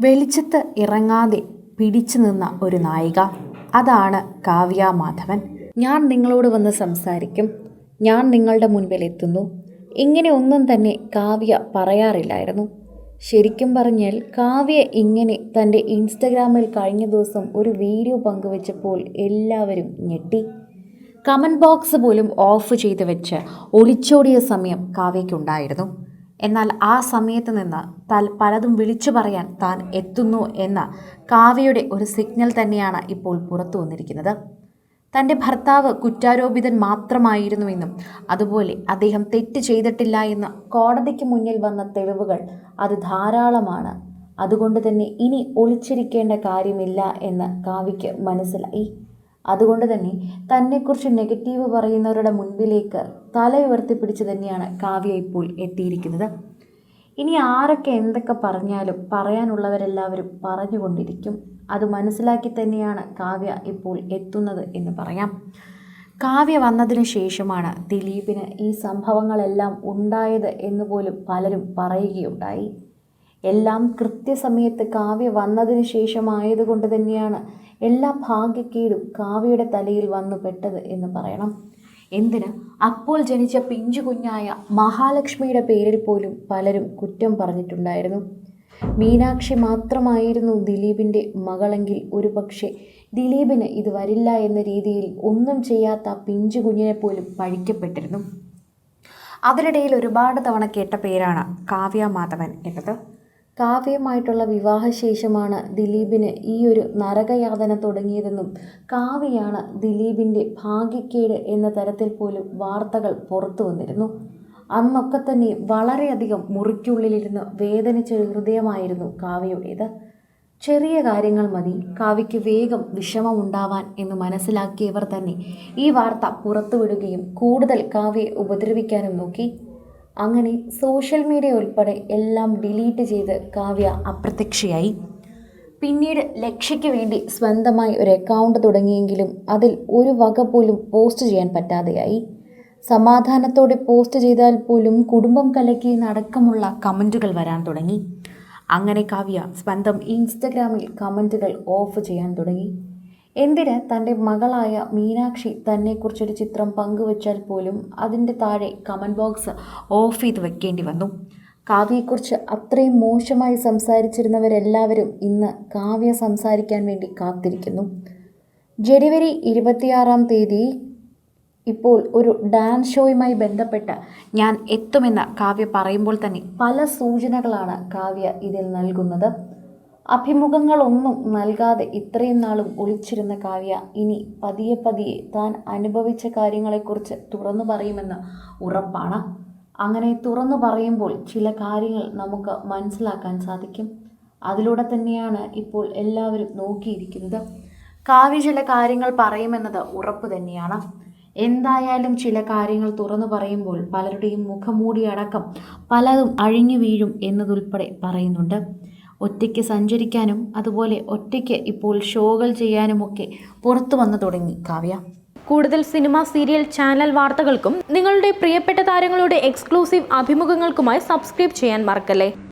വെളിച്ചത്ത് ഇറങ്ങാതെ പിടിച്ചു നിന്ന ഒരു നായിക. അതാണ് കാവ്യ മാധവൻ. ഞാൻ നിങ്ങളോട് വന്ന് സംസാരിക്കും. ഞാൻ നിങ്ങളുടെ മുൻപിൽ എത്തുന്നു. ഇങ്ങനെ ഒന്നും തന്നെ കാവ്യ പറയാറില്ലായിരുന്നു. ശരിക്കും പറഞ്ഞാൽ കാവ്യ ഇങ്ങനെ തന്റെ ഇൻസ്റ്റഗ്രാമിൽ കഴിഞ്ഞ ദിവസം ഒരു വീഡിയോ പങ്കുവച്ചപ്പോൾ എല്ലാവരും ഞെട്ടി. കമന്റ് ബോക്സ് പോലും ഓഫ് ചെയ്ത് വെച്ച് ഒളിച്ചോടിയ സമയം കാവ്യയ്ക്കുണ്ടായിരുന്നു. എന്നാൽ ആ സമയത്ത് നിന്ന് താൻ പലതും വിളിച്ചു പറയാൻ താൻ എത്തുന്നു എന്ന കാവ്യയുടെ ഒരു സിഗ്നൽ തന്നെയാണ് ഇപ്പോൾ പുറത്തു വന്നിരിക്കുന്നത്. തന്റെ ഭർത്താവ് കുറ്റാരോപിതൻ മാത്രമായിരുന്നുവെന്നും അതുപോലെ അദ്ദേഹം തെറ്റ് ചെയ്തിട്ടില്ല എന്ന കോടതിക്ക് മുന്നിൽ വന്ന തെളിവുകൾ അത് ധാരാളമാണ്. അതുകൊണ്ട് തന്നെ ഇനി ഒളിച്ചിരിക്കേണ്ട കാര്യമില്ല എന്ന് കാവ്യയ്ക്ക് മനസ്സിലായി. അതുകൊണ്ട് തന്നെ തന്നെക്കുറിച്ച് നെഗറ്റീവ് പറയുന്നവരുടെ മുൻപിലേക്ക് തല ഉയർത്തിപ്പിടിച്ച് തന്നെയാണ് കാവ്യ ഇപ്പോൾ എത്തിയിരിക്കുന്നത്. ഇനി ആരൊക്കെ എന്തൊക്കെ പറഞ്ഞാലും പറയാനുള്ളവരെല്ലാവരും പറഞ്ഞുകൊണ്ടിരിക്കും. അത് മനസ്സിലാക്കി തന്നെയാണ് കാവ്യ ഇപ്പോൾ എത്തുന്നത് എന്ന് പറയാം. കാവ്യ വന്നതിന് ശേഷമാണ് ദിലീപിന് ഈ സംഭവങ്ങളെല്ലാം ഉണ്ടായത് എന്ന് പോലും പലരും പറയുകയുണ്ടായി. എല്ലാം കൃത്യസമയത്ത് കാവ്യ വന്നതിന് ശേഷമായതുകൊണ്ട് തന്നെയാണ് എല്ലാ ഭാഗ്യക്കേടും കാവ്യയുടെ തലയിൽ വന്നു പെട്ടത് എന്ന് പറയണം. എന്തിന്? അപ്പോൾ ജനിച്ച പിഞ്ചു കുഞ്ഞായ മഹാലക്ഷ്മിയുടെ പേരിൽ പോലും പലരും കുറ്റം പറഞ്ഞിട്ടുണ്ടായിരുന്നു. മീനാക്ഷി മാത്രമായിരുന്നു ദിലീപിന്റെ മകളെങ്കിൽ ഒരു പക്ഷേ ദിലീപിന് ഇത് വരില്ല എന്ന രീതിയിൽ ഒന്നും ചെയ്യാത്ത പിഞ്ചു കുഞ്ഞിനെ പോലും പഴിക്കപ്പെട്ടിരുന്നു. അതിനിടയിൽ ഒരുപാട് തവണ കേട്ട പേരാണ് കാവ്യ മാധവൻ എന്നത്. കാവ്യമായിട്ടുള്ള വിവാഹശേഷമാണ് ദിലീപിന് ഈ ഒരു നരകയാതന തുടങ്ങിയതെന്നും കാവ്യയാണ് ദിലീപിന്റെ ഭാഗ്യക്കേട് എന്ന തരത്തിൽ പോലും വാർത്തകൾ പുറത്തു വന്നിരുന്നു. അന്നൊക്കെ തന്നെ വളരെയധികം മുറിക്കുള്ളിലിരുന്ന് വേദനിച്ച ഹൃദയമായിരുന്നു കാവ്യയുടേത്. ചെറിയ കാര്യങ്ങൾ മതി കാവ്യയ്ക്ക് വേഗം വിഷമമുണ്ടാവാൻ എന്ന് മനസ്സിലാക്കിയവർ തന്നെ ഈ വാർത്ത പുറത്തുവിടുകയും കൂടുതൽ കാവ്യയെ ഉപദ്രവിക്കാനും നോക്കി. അങ്ങനെ സോഷ്യൽ മീഡിയ ഉൾപ്പെടെ എല്ലാം ഡിലീറ്റ് ചെയ്ത് കാവ്യ അപ്രത്യക്ഷയായി. പിന്നീട് ലക്ഷ്യയ്ക്ക് വേണ്ടി സ്വന്തമായി ഒരു അക്കൗണ്ട് തുടങ്ങിയെങ്കിലും അതിൽ ഒരു വക പോലും പോസ്റ്റ് ചെയ്യാൻ പറ്റാതെയായി. സമാധാനത്തോടെ പോസ്റ്റ് ചെയ്താൽ പോലും കുടുംബം കലക്കി നടക്കമുള്ള കമന്റുകൾ വരാൻ തുടങ്ങി. അങ്ങനെ കാവ്യ സ്വന്തം ഇൻസ്റ്റഗ്രാമിൽ കമന്റുകൾ ഓഫ് ചെയ്യാൻ തുടങ്ങി. എന്തിന് തന്റെ മകളായ മീനാക്ഷി തന്നെക്കുറിച്ചൊരു ചിത്രം പങ്കുവച്ചാൽ പോലും അതിന്റെ താഴെ കമന്റ് ബോക്സ് ഓഫ് ചെയ്ത് വെക്കേണ്ടി വന്നു. കാവ്യയെക്കുറിച്ച് അത്രയും മോശമായി സംസാരിച്ചിരുന്നവരെല്ലാവരും ഇന്ന് കാവ്യ സംസാരിക്കാൻ വേണ്ടി കാത്തിരിക്കുന്നു. ജനുവരി ഇരുപത്തിയാറാം തീയതി ഇപ്പോൾ ഒരു ഡാൻസ് ഷോയുമായി ബന്ധപ്പെട്ട് ഞാൻ എത്തുമെന്ന് കാവ്യ പറയുമ്പോൾ തന്നെ പല സൂചനകളാണ് കാവ്യ ഇതിൽ നൽകുന്നത്. അഭിമുഖങ്ങളൊന്നും നൽകാതെ ഇത്രയും നാളും ഒളിച്ചിരുന്ന കാവ്യ ഇനി പതിയെ പതിയെ താൻ അനുഭവിച്ച കാര്യങ്ങളെക്കുറിച്ച് തുറന്നു പറയുമെന്ന് ഉറപ്പാണ്. അങ്ങനെ തുറന്നു പറയുമ്പോൾ ചില കാര്യങ്ങൾ നമുക്ക് മനസ്സിലാക്കാൻ സാധിക്കും. അതിലൂടെ തന്നെയാണ് ഇപ്പോൾ എല്ലാവരും നോക്കിയിരിക്കുന്നത്. കാവ്യ ചില കാര്യങ്ങൾ പറയുമെന്നത് ഉറപ്പ് തന്നെയാണ്. എന്തായാലും ചില കാര്യങ്ങൾ തുറന്നു പറയുമ്പോൾ പലരുടെയും മുഖംമൂടി അടക്കം പലതും അഴിഞ്ഞു വീഴും എന്നതുൾപ്പെടെ പറയുന്നുണ്ട്. ഒറ്റയ്ക്ക് സഞ്ചരിക്കാനും അതുപോലെ ഒറ്റയ്ക്ക് ഇപ്പോൾ ഷോകൾ ചെയ്യാനുമൊക്കെ പുറത്തു വന്നു തുടങ്ങി. കാവ്യ. കൂടുതൽ സിനിമ സീരിയൽ ചാനൽ വാർത്തകൾക്കും നിങ്ങളുടെ പ്രിയപ്പെട്ട താരങ്ങളുടെ എക്സ്ക്ലൂസീവ് അഭിമുഖങ്ങൾക്കുമായി സബ്സ്ക്രൈബ് ചെയ്യാൻ മറക്കല്ലേ?